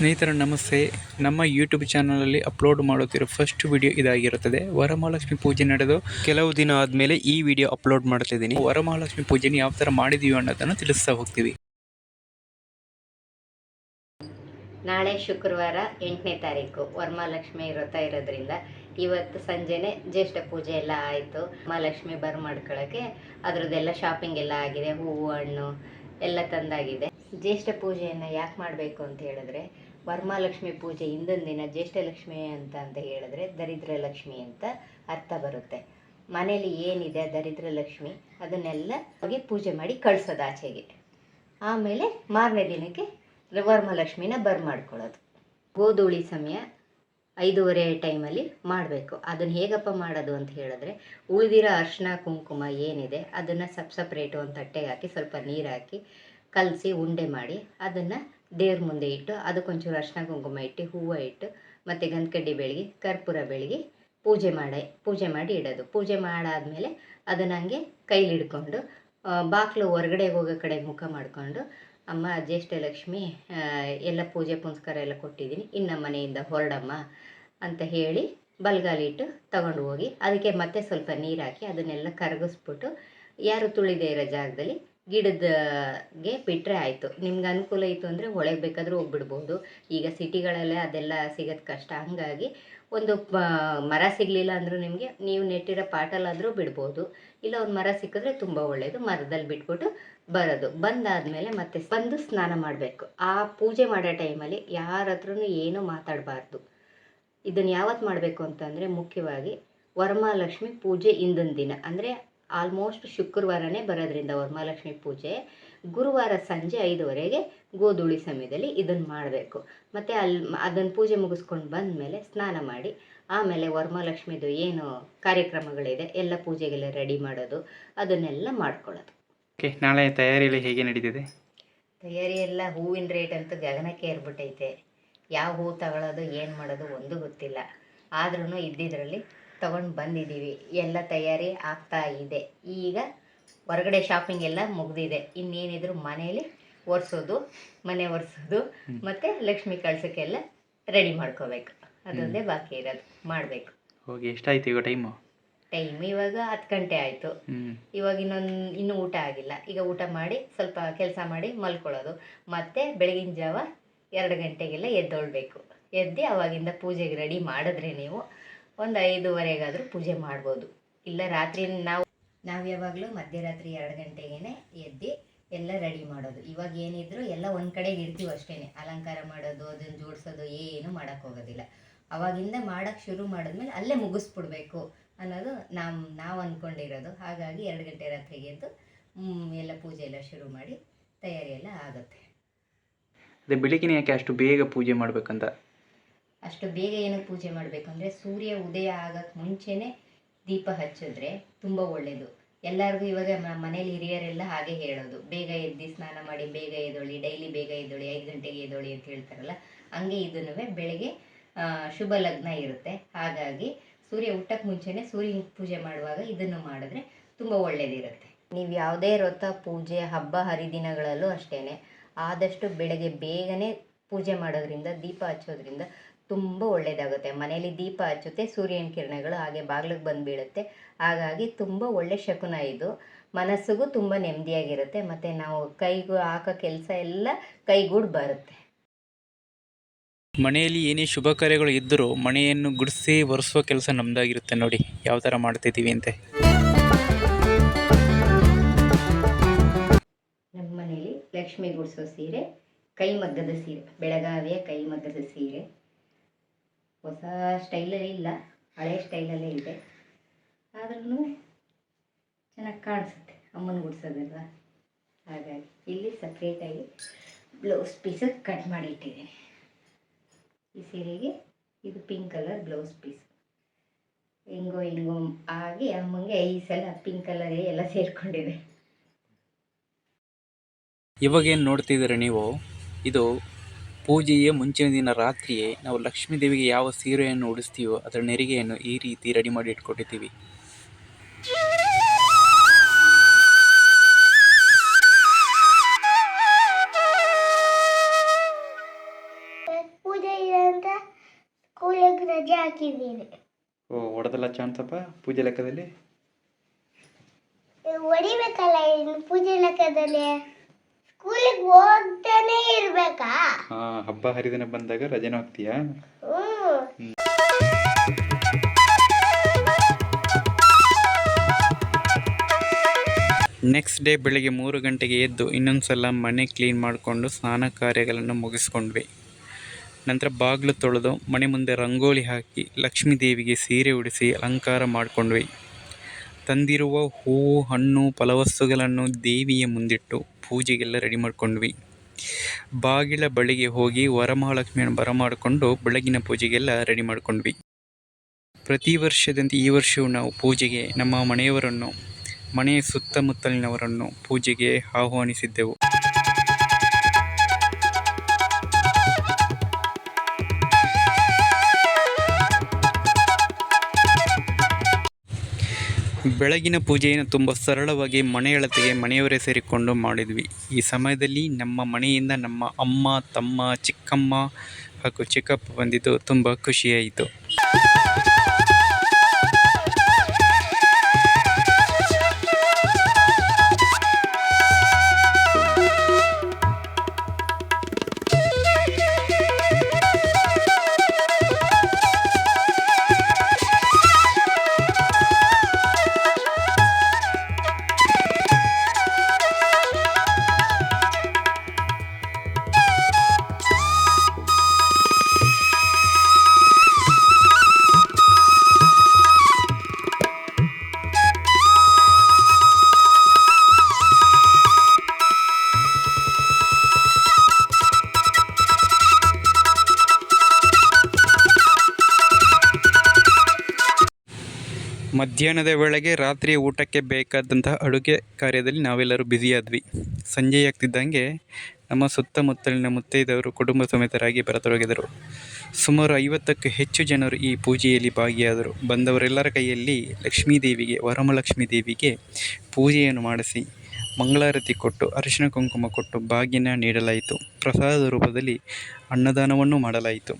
ಸ್ನೇಹಿತರ, ನಮಸ್ತೆ. ನಮ್ಮ ಯೂಟ್ಯೂಬ್ ಚಾನಲಲ್ಲಿ ಅಪ್ಲೋಡ್ ಮಾಡುತ್ತಿರೋ ಫಸ್ಟ್ ವಿಡಿಯೋ ಇದಾಗಿರುತ್ತದೆ. ವರಮಹಾಲಕ್ಷ್ಮಿ ಪೂಜೆ ನಡೆದು ಕೆಲವು ದಿನ ಆದಮೇಲೆ ಈ ವಿಡಿಯೋ ಅಪ್ಲೋಡ್ ಮಾಡ್ತಿದ್ದೀನಿ. ವರಮಹಾಲಕ್ಷ್ಮಿ ಪೂಜೆನ ಯಾವ ಥರ ಮಾಡಿದೀವಿ ಅನ್ನೋದನ್ನು ತಿಳಿಸ್ತಾ ಹೋಗ್ತೀವಿ. ನಾಳೆ ಶುಕ್ರವಾರ ಎಂಟನೇ ತಾರೀಕು ವರಮಹಾಲಕ್ಷ್ಮಿ ವ್ರತ ಇರೋದ್ರಿಂದ ಇವತ್ತು ಸಂಜೆನೆ ಜ್ಯೇಷ್ಠ ಪೂಜೆ ಎಲ್ಲ ಆಯಿತು. ಮಹಾಲಕ್ಷ್ಮಿ ಬರ್ ಮಾಡ್ಕೊಳ್ಳೋಕ್ಕೆ ಅದರದ್ದೆಲ್ಲ ಶಾಪಿಂಗ್ ಎಲ್ಲ ಆಗಿದೆ, ಹೂವು, ಹಣ್ಣು ಎಲ್ಲ ತಂದಾಗಿದೆ. ಜ್ಯೇಷ್ಠ ಪೂಜೆಯನ್ನು ಯಾಕೆ ಮಾಡಬೇಕು ಅಂತ ಹೇಳಿದ್ರೆ ವರಮಹಾಲಕ್ಷ್ಮಿ ಪೂಜೆ ಹಿಂದಿನ ದಿನ ಜ್ಯೇಷ್ಠಲಕ್ಷ್ಮಿ ಅಂತ ಅಂತ ಹೇಳಿದ್ರೆ ದರಿದ್ರ ಲಕ್ಷ್ಮಿ ಅಂತ ಅರ್ಥ ಬರುತ್ತೆ. ಮನೇಲಿ ಏನಿದೆ ದರಿದ್ರ ಲಕ್ಷ್ಮಿ ಅದನ್ನೆಲ್ಲ ಹೋಗಿ ಪೂಜೆ ಮಾಡಿ ಕಳ್ಸೋದು ಆಚೆಗೆ. ಆಮೇಲೆ ಮಾರನೇ ದಿನಕ್ಕೆ ವರಮಹಾಲಕ್ಷ್ಮಿನ ಬರ್ ಮಾಡ್ಕೊಳ್ಳೋದು. ಗೋಧೂಳಿ ಸಮಯ ಐದೂವರೆ ಟೈಮಲ್ಲಿ ಮಾಡಬೇಕು. ಅದನ್ನು ಹೇಗಪ್ಪ ಮಾಡೋದು ಅಂತ ಹೇಳಿದ್ರೆ ಉಳಿದಿರೋ ಅರ್ಶಿನ ಕುಂಕುಮ ಏನಿದೆ ಅದನ್ನು ಸಪ್ ಸಪ್ರೇಟು ಒಂದು ತಟ್ಟೆಗೆ ಹಾಕಿ ಸ್ವಲ್ಪ ನೀರು ಹಾಕಿ ಕಲಸಿ ಉಂಡೆ ಮಾಡಿ ಅದನ್ನು ದೇವ್ರ ಮುಂದೆ ಇಟ್ಟು ಅದಕ್ಕೊಂಚೂರು ಅರಿಶಿನ ಕುಂಕುಮ ಇಟ್ಟು, ಹೂವು ಇಟ್ಟು, ಮತ್ತು ಗಂಧಕಡ್ಡಿ ಬೆಳಗ್ಗೆ ಕರ್ಪೂರ ಬೆಳಗ್ಗೆ ಪೂಜೆ ಮಾಡಿ ಪೂಜೆ ಮಾಡಿ ಇಡೋದು. ಪೂಜೆ ಮಾಡಾದಮೇಲೆ ಅದನ್ನು ಹಂಗೆ ಕೈಲಿ ಹಿಡ್ಕೊಂಡು ಬಾಗಿಲು ಹೊರಗಡೆ ಹೋಗೋ ಕಡೆ ಮುಖ ಮಾಡಿಕೊಂಡು, ಅಮ್ಮ, ಜ್ಯೇಷ್ಠ ಲಕ್ಷ್ಮಿ ಎಲ್ಲ ಪೂಜೆ ಪುನಸ್ಕಾರ ಎಲ್ಲ ಕೊಟ್ಟಿದ್ದೀನಿ. ಇನ್ನು ಮನೆಯಿಂದ ಹೊರಡಮ್ಮ ಅಂತ ಹೇಳಿ ಬಲ್ಗಾಲಿಟ್ಟು ತಗೊಂಡು ಹೋಗಿ, ಅದಕ್ಕೆ ಮತ್ತೆ ಸ್ವಲ್ಪ ನೀರು ಹಾಕಿ, ಅದನ್ನೆಲ್ಲ ಕರಗಿಸ್ಬಿಟ್ಟು, ಯಾರು ತುಳಿದೇ ಇರೋ ಜಾಗದಲ್ಲಿ ಗಿಡದಗೆ ಬಿಟ್ಟರೆ ಆಯಿತು. ನಿಮ್ಗೆ ಅನುಕೂಲ ಇತ್ತು ಅಂದರೆ ಒಳಗೆ ಬೇಕಾದರೂ ಹೋಗ್ಬಿಡ್ಬೋದು. ಈಗ ಸಿಟಿಗಳಲ್ಲೇ ಅದೆಲ್ಲ ಸಿಗೋದು ಕಷ್ಟ. ಹಾಗಾಗಿ ಒಂದು ಮರ ಸಿಗಲಿಲ್ಲ ಅಂದರೂ ನಿಮಗೆ ನೀವು ನೆಟ್ಟಿರೋ ಪಾಟಲ್ಲಾದರೂ ಬಿಡ್ಬೋದು. ಇಲ್ಲ ಒಂದು ಮರ ಸಿಕ್ಕಿದ್ರೆ ತುಂಬ ಒಳ್ಳೆಯದು ಮರದಲ್ಲಿ ಬಿಟ್ಬಿಟ್ಟು ಬರೋದು. ಬಂದಾದಮೇಲೆ ಮತ್ತೆ ಬಂದು ಸ್ನಾನ ಮಾಡಬೇಕು. ಆ ಪೂಜೆ ಮಾಡೋ ಟೈಮಲ್ಲಿ ಯಾರ ಹತ್ರನೂ ಏನೂ ಮಾತಾಡಬಾರ್ದು. ಇದನ್ನು ಯಾವತ್ತು ಮಾಡಬೇಕು ಅಂತಂದರೆ ಮುಖ್ಯವಾಗಿ ವರಮಹಾಲಕ್ಷ್ಮಿ ಪೂಜೆ ಹಿಂದಿನ ದಿನ. ಅಂದರೆ ಆಲ್ಮೋಸ್ಟ್ ಶುಕ್ರವಾರನೇ ಬರೋದ್ರಿಂದ ವರಮಹಾಲಕ್ಷ್ಮಿ ಪೂಜೆ ಗುರುವಾರ ಸಂಜೆ ಐದುವರೆಗೆ ಗೋಧೂಳಿ ಸಮಯದಲ್ಲಿ ಇದನ್ನು ಮಾಡಬೇಕು. ಮತ್ತು ಅಲ್ಲಿ ಅದನ್ನು ಪೂಜೆ ಮುಗಿಸ್ಕೊಂಡು ಬಂದಮೇಲೆ ಸ್ನಾನ ಮಾಡಿ ಆಮೇಲೆ ವರಮಹಾಲಕ್ಷ್ಮಿದು ಏನು ಕಾರ್ಯಕ್ರಮಗಳಿದೆ ಎಲ್ಲ ಪೂಜೆಗೆಲ್ಲ ರೆಡಿ ಮಾಡೋದು ಅದನ್ನೆಲ್ಲ ಮಾಡ್ಕೊಳ್ಳೋದು. ಓಕೆ ನಾಳೆ ತಯಾರಿಯಲ್ಲಿ ಹೇಗೆ ನಡೀತಿದೆ? ತಯಾರಿ ಎಲ್ಲ ಹೂವಿನ ರೇಟ್ ಅಂತೂ ಗಗನಕ್ಕೆ ಏರ್ಬಿಟ್ಟೈತೆ. ಯಾವ ಹೂ ತಗೊಳ್ಳೋದು ಏನು ಮಾಡೋದು ಒಂದು ಗೊತ್ತಿಲ್ಲ. ಆದ್ರೂ ಇದ್ದಿದ್ರಲ್ಲಿ ತಗೊಂಡು ಬಂದಿದ್ದೀವಿ. ಎಲ್ಲ ತಯಾರಿ ಆಗ್ತಾ ಇದೆ. ಈಗ ಹೊರಗಡೆ ಶಾಪಿಂಗ್ ಎಲ್ಲ ಮುಗ್ದಿದೆ. ಇನ್ನೇನಿದ್ರು ಮನೇಲಿ ಒರೆಸೋದು ಮನೆ ಒರೆಸೋದು ಮತ್ತೆ ಲಕ್ಷ್ಮಿ ಕಳ್ಸೋಕ್ಕೆಲ್ಲ ರೆಡಿ ಮಾಡ್ಕೋಬೇಕು. ಅದೊಂದೇ ಬಾಕಿ ಇರೋದು. ಮಾಡಬೇಕು. ಹೋಗಿ ಎಷ್ಟಾಯ್ತು ಈಗ ಟೈಮು ಟೈಮ್ ಇವಾಗ ಹತ್ತು ಗಂಟೆ ಆಯಿತು. ಇವಾಗ ಇನ್ನೊಂದು ಇನ್ನೂ ಊಟ ಆಗಿಲ್ಲ. ಈಗ ಊಟ ಮಾಡಿ ಸ್ವಲ್ಪ ಕೆಲಸ ಮಾಡಿ ಮಲ್ಕೊಳ್ಳೋದು. ಮತ್ತೆ ಬೆಳಗಿನ ಜಾವ ಎರಡು ಗಂಟೆಗೆಲ್ಲ ಎದ್ದೊಳ್ಬೇಕು. ಎದ್ದು ಅವಾಗಿಂದ ಪೂಜೆಗೆ ರೆಡಿ ಮಾಡಿದ್ರೆ ನೀವು ಒಂದು ಐದೂವರೆಗಾದರೂ ಪೂಜೆ ಮಾಡ್ಬೋದು. ಇಲ್ಲ ರಾತ್ರಿ ನಾವು ನಾವು ಯಾವಾಗಲೂ ಮಧ್ಯರಾತ್ರಿ ಎರಡು ಗಂಟೆಗೇ ಎದ್ದು ಎಲ್ಲ ರೆಡಿ ಮಾಡೋದು. ಇವಾಗ ಏನಿದ್ರು ಎಲ್ಲ ಒಂದು ಕಡೆಗೆ ಇಡ್ತೀವಿ ಅಷ್ಟೇ ಅಲಂಕಾರ ಮಾಡೋದು ಅದನ್ನು ಜೋಡಿಸೋದು ಏನು ಮಾಡೋಕ್ಕೆ ಹೋಗೋದಿಲ್ಲ. ಅವಾಗಿಂದ ಮಾಡೋಕ್ಕೆ ಶುರು ಮಾಡಿದ್ಮೇಲೆ ಅಲ್ಲೇ ಮುಗಿಸ್ಬಿಡ್ಬೇಕು ಅನ್ನೋದು ನಾವು ನಾವು ಅಂದ್ಕೊಂಡಿರೋದು ಹಾಗಾಗಿ ಎರಡು ಗಂಟೆ ರಾತ್ರಿಗೆ ಎದ್ದು ಎಲ್ಲ ಪೂಜೆ ಎಲ್ಲ ಶುರು ಮಾಡಿ ತಯಾರಿ ಎಲ್ಲ ಆಗುತ್ತೆ. ಅದೇ ಬೆಳಿಗ್ಗೆ ಯಾಕೆ ಅಷ್ಟು ಬೇಗ ಪೂಜೆ ಮಾಡಬೇಕಂತ ಅಷ್ಟು ಬೇಗ ಏನಕ್ಕೆ ಪೂಜೆ ಮಾಡಬೇಕು ಅಂದರೆ ಸೂರ್ಯ ಉದಯ ಆಗಕ್ಕೆ ಮುಂಚೆನೇ ದೀಪ ಹಚ್ಚಿದ್ರೆ ತುಂಬ ಒಳ್ಳೆಯದು ಎಲ್ಲರಿಗೂ ಇವಾಗ ಮನೇಲಿ ಹಿರಿಯರೆಲ್ಲ ಹಾಗೆ ಹೇಳೋದು. ಬೇಗ ಎದ್ದು ಸ್ನಾನ ಮಾಡಿ, ಬೇಗ ಎದ್ದೊಳಿ, ಡೈಲಿ ಬೇಗ ಎದ್ದೊಳಿ, ಐದು ಗಂಟೆಗೆ ಎದ್ದೊಳಿ ಅಂತ ಹೇಳ್ತಾರಲ್ಲ, ಹಂಗೆ ಇದನ್ನು ಬೆಳಗ್ಗೆ ಶುಭ ಲಗ್ನ ಇರುತ್ತೆ. ಹಾಗಾಗಿ ಸೂರ್ಯ ಹುಟ್ಟಕ್ಕೆ ಮುಂಚೆನೇ ಸೂರ್ಯನ ಪೂಜೆ ಮಾಡುವಾಗ ಇದನ್ನು ಮಾಡಿದ್ರೆ ತುಂಬ ಒಳ್ಳೆಯದಿರುತ್ತೆ ನೀವು ಯಾವುದೇ ವ್ರತ, ಪೂಜೆ, ಹಬ್ಬ, ಹರಿದಿನಗಳಲ್ಲೂ ಅಷ್ಟೇ ಆದಷ್ಟು ಬೆಳಗ್ಗೆ ಬೇಗನೆ ಪೂಜೆ ಮಾಡೋದ್ರಿಂದ, ದೀಪ ಹಚ್ಚೋದ್ರಿಂದ ತುಂಬ ಒಳ್ಳೆಯದಾಗುತ್ತೆ ಮನೆಯಲ್ಲಿ ದೀಪ ಹಚ್ಚುತ್ತೆ ಸೂರ್ಯನ ಕಿರಣಗಳು ಹಾಗೆ ಬಾಗಿಲಿಗೆ ಬಂದು ಬೀಳುತ್ತೆ. ಹಾಗಾಗಿ ತುಂಬ ಒಳ್ಳೆ ಶಕುನ ಇದು. ಮನಸ್ಸಿಗೂ ತುಂಬ ನೆಮ್ಮದಿಯಾಗಿರುತ್ತೆ. ಮತ್ತು ನಾವು ಕೈಗೂ ಹಾಕೋ ಕೆಲಸ ಎಲ್ಲ ಕೈಗೂಡು ಬರುತ್ತೆ. ಮನೆಯಲ್ಲಿ ಏನೇ ಶುಭ ಕಾರ್ಯಗಳು ಇದ್ದರೂ ಮನೆಯನ್ನು ಗುಡಿಸಿ ಒರೆಸುವ ಕೆಲಸ ನಮ್ಮದಾಗಿರುತ್ತೆ ನೋಡಿ. ಯಾವ ಥರ ಮಾಡ್ತಿದ್ದೀವಿ ಅಂತೆ? ನಮ್ಮ ಮನೆಯಲ್ಲಿ ಲಕ್ಷ್ಮಿ ಗುಡಿಸೋ ಸೀರೆ ಕೈಮಗ್ಗದ ಸೀರೆ ಬೆಳಗಾವಿಯ ಕೈಮಗ್ಗದ ಸೀರೆ. ಹೊಸ ಸ್ಟೈಲಲ್ಲಿ ಇಲ್ಲ, ಹಳೆ ಸ್ಟೈಲಲ್ಲೇ ಇದೆ. ಆದ್ರೂ ಚೆನ್ನಾಗಿ ಕಾಣಿಸುತ್ತೆ, ಅಮ್ಮನ ಗುಡಿಸೋದಲ್ವ ಹಾಗಾಗಿ ಇಲ್ಲಿ ಸಪ್ರೇಟಾಗಿ ಬ್ಲೌಸ್ ಪೀಸ್ ಕಟ್ ಮಾಡಿ ಇಟ್ಟಿದ್ದೀನಿ ಈ ಸೀರೆಗೆ ಇದು ಪಿಂಕ್ ಕಲರ್ ಬ್ಲೌಸ್ ಪೀಸ್ ಹೆಂಗೋ ಹೆಂಗೋ ಆಗಿ ಅಮ್ಮಂಗೆ ಈ ಸಲ ಪಿಂಕ್ ಕಲರೇ ಎಲ್ಲ ಸೇರಿಕೊಂಡಿದೆ. ಇವಾಗೇನು ನೋಡ್ತಿದ್ದೀರ ನೀವು? ಇದು ಪೂಜೆಯ ಮುಂಚಿನ ದಿನ ರಾತ್ರಿಯೇ ನಾವು ಲಕ್ಷ್ಮೀ ದೇವಿಗೆ ಯಾವ ಸೀರೆಯನ್ನು ಉಡಿಸ್ತೀವೋ ಅದರ ನೆರಿಗೆಯನ್ನು ಈ ರೀತಿ ರೆಡಿ ಮಾಡಿ ಹಾಕಿದ್ದೀನಿ. ಓ ಹೊಡೆದಲ್ಲ ಚಾನ್ಸಪ್ಪ ಪೂಜೆ ಲೆಕ್ಕದಲ್ಲಿ? ಒಡಿಬೇಕಲ್ಲ ಹೊಡಿಬೇಕಲ್ಲ ಇನ್ನು ಪೂಜೆ ಲೆಕ್ಕದಲ್ಲಿ. ಹಬ್ಬ ಹರಿದಿನ ಬಂದಾಗ ರಜೆನೂ ಹಾಕ್ತೀಯಾ? ನೆಕ್ಸ್ಟ್ ಡೇ ಬೆಳಗ್ಗೆ ಮೂರು ಗಂಟೆಗೆ ಎದ್ದು ಇನ್ನೊಂದು ಸಲ ಮನೆ ಕ್ಲೀನ್ ಮಾಡಿಕೊಂಡು ಸ್ನಾನ ಕಾರ್ಯಗಳನ್ನು ಮುಗಿಸ್ಕೊಂಡ್ವಿ. ನಂತರ ಬಾಗಿಲು ತೊಳೆದು ಮನೆ ಮುಂದೆ ರಂಗೋಲಿ ಹಾಕಿ ಲಕ್ಷ್ಮೀ ದೇವಿಗೆ ಸೀರೆ ಉಡಿಸಿ ಅಲಂಕಾರ ಮಾಡಿಕೊಂಡ್ವಿ. ತಂದಿರುವ ಹೂವು, ಹಣ್ಣು, ಫಲವಸ್ತುಗಳನ್ನು ದೇವಿಯ ಮುಂದಿಟ್ಟು ಪೂಜೆಗೆಲ್ಲ ರೆಡಿ ಮಾಡ್ಕೊಂಡ್ವಿ. ಬಾಗಿಲ ಬಳಿಗೆ ಹೋಗಿ ವರಮಹಾಲಕ್ಷ್ಮಿಯನ್ನು ಬರಮಾಡಿಕೊಂಡು ಬೆಳಗಿನ ಪೂಜೆಗೆಲ್ಲ ರೆಡಿ ಮಾಡ್ಕೊಂಡ್ವಿ. ಪ್ರತಿ ವರ್ಷದಂತೆ ಈ ವರ್ಷವೂ ನಾವು ಪೂಜೆಗೆ ನಮ್ಮ ಮನೆಯವರನ್ನು ಮನೆಯ ಸುತ್ತಮುತ್ತಲಿನವರನ್ನು ಪೂಜೆಗೆ ಆಹ್ವಾನಿಸಿದ್ದೆವು. ಬೆಳಗಿನ ಪೂಜೆಯನ್ನು ತುಂಬ ಸರಳವಾಗಿ ಮನೆಯೊಳತೆಗೆ ಮನೆಯವರೇ ಸೇರಿಕೊಂಡು ಮಾಡಿದ್ವಿ. ಈ ಸಮಯದಲ್ಲಿ ನಮ್ಮ ಮನೆಯಿಂದ ನಮ್ಮ ಅಮ್ಮ, ತಮ್ಮ, ಚಿಕ್ಕಮ್ಮ ಹಾಗೂ ಚಿಕ್ಕಪ್ಪ ಬಂದಿದ್ದು ತುಂಬ ಖುಷಿಯಾಯಿತು. ಮಧ್ಯಾಹ್ನದ ವೇಳೆಗೆ ರಾತ್ರಿ ಊಟಕ್ಕೆ ಬೇಕಾದಂತಹ ಅಡುಗೆ ಕಾರ್ಯದಲ್ಲಿ ನಾವೆಲ್ಲರೂ ಬ್ಯುಸಿಯಾದ್ವಿ. ಸಂಜೆ ಆಗ್ತಿದ್ದಂಗೆ ನಮ್ಮ ಸುತ್ತಮುತ್ತಲಿನ ಮುತ್ತೈದವರು ಕುಟುಂಬ ಸಮೇತರಾಗಿ ಬರತೊಡಗಿದರು. ಸುಮಾರು ಐವತ್ತಕ್ಕೂ ಹೆಚ್ಚು ಜನರು ಈ ಪೂಜೆಯಲ್ಲಿ ಭಾಗಿಯಾದರು. ಬಂದವರೆಲ್ಲರ ಕೈಯಲ್ಲಿ ಲಕ್ಷ್ಮೀದೇವಿಗೆ ವರಮಲಕ್ಷ್ಮೀ ದೇವಿಗೆ ಪೂಜೆಯನ್ನು ಮಾಡಿಸಿ ಮಂಗಳಾರತಿ ಕೊಟ್ಟು, ಅರಿಶಿನ ಕುಂಕುಮ ಕೊಟ್ಟು ಬಾಗಿನ ನೀಡಲಾಯಿತು. ಪ್ರಸಾದದ ರೂಪದಲ್ಲಿ ಅನ್ನದಾನವನ್ನು ಮಾಡಲಾಯಿತು.